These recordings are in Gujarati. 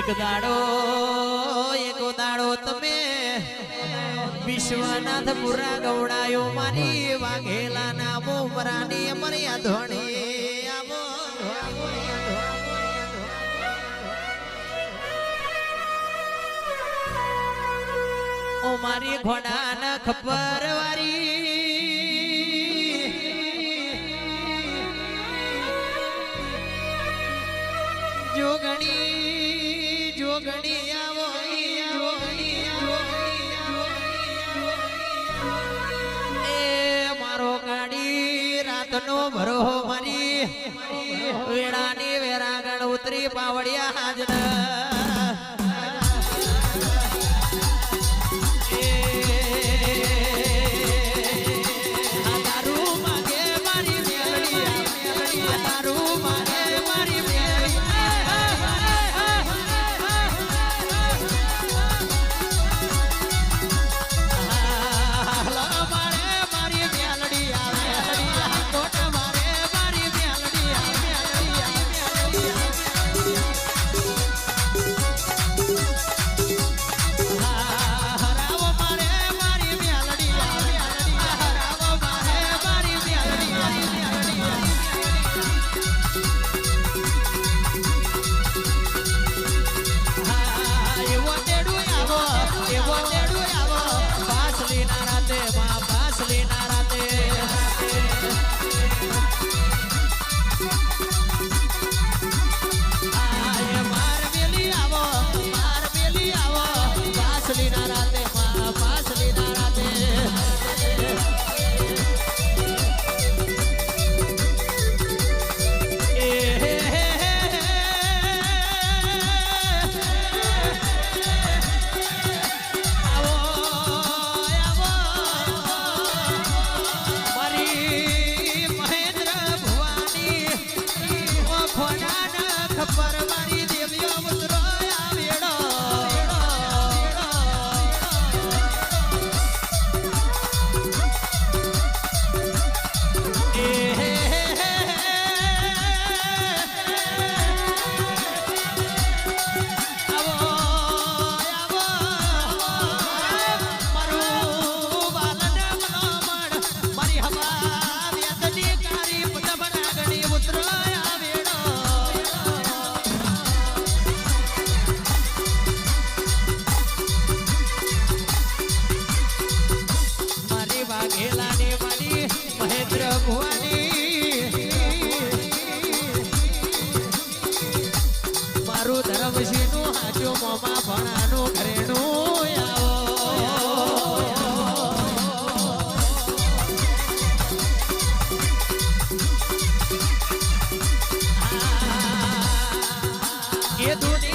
એક દાડો એક દાડો તમે વિશ્વનાથ પુરા ગવડાયો મારી વાઘેલા ના મોમરાની મર્યા ધોણી મારી ઘોડા ના ખબર વારી જોગણી જોગણી મારો ગાડી રાતનો ભરો મરી. વેળાની વેરાગણ ઉતરી પાવડિયા હાજર. કીધું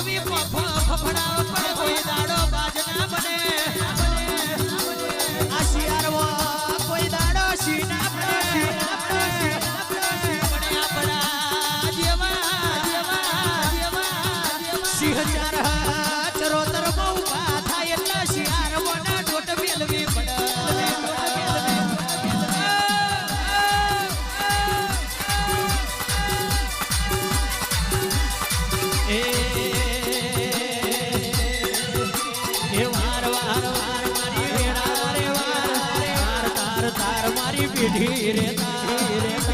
એવી ફફડા પર કોઈ દાડો બાજ ના બને. હીરે તા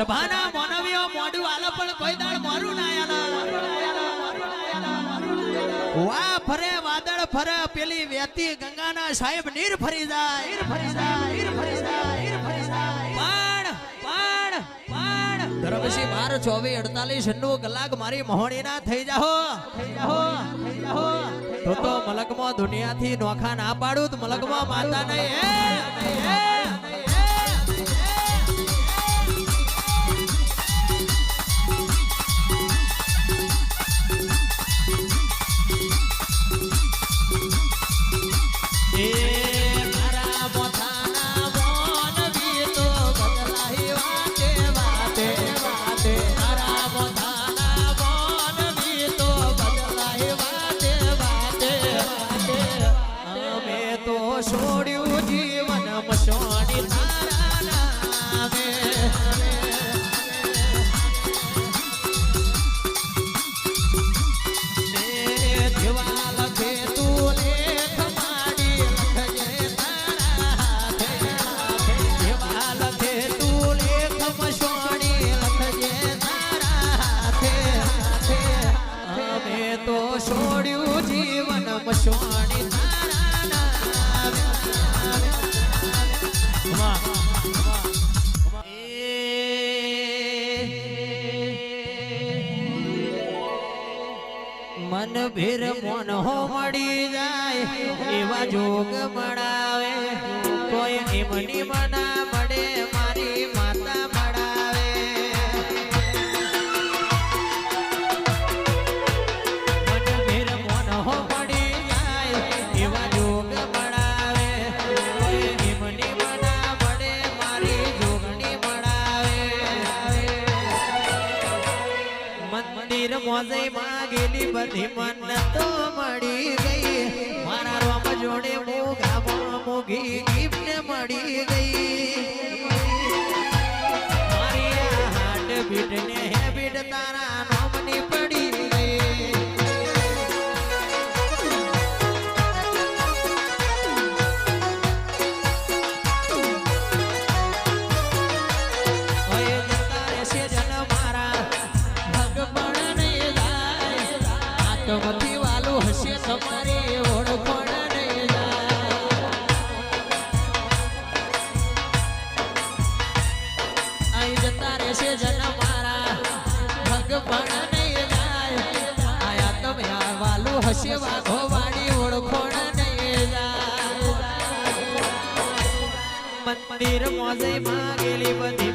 સભાના મોનવીઓ મોડું આલે પણ કોઈ દાળ મારું ના વા ફરે વાદળ ફરે પેલી વેતી ગંગાના સાહેબ નીર ફરી જાય. નીર ફરી જાય નીર ફરી જાય નીર ફરી જાય. પણ પણ પણ. ધર્મસિંહ બાર ચોવીસ અડતાલીસનું કલાક મારી મહોણી ના થઈ જાહો. થઈ જાહો થઈ તો તો મલકમાં દુનિયાથી નોખા ના પાડું તો મલકમાં માતા નહીં. ભીર મોનહો મળી જાય, એવા જોગ મળાવે કોઈ એમની મના મળે, મારી માતા મળાવે ભીર મોનહો મળી જાય, એવા જોગ મળાવે કોઈ એમની મના મળે, મારી જોગણી મળાવે મંદિર મોજે માગેલી બધી મન્નતો મળી ગઈ. મારા રોમ જોડે મોગા મોગી આત્મથી વાલું હશે તમારી ઓળખોણ નહીં. જતા રહેશે જન મારા તમે આ વાલું હશે વાઘો વાળી ઓળખોણ મંદિર મોજે માગેલી બધી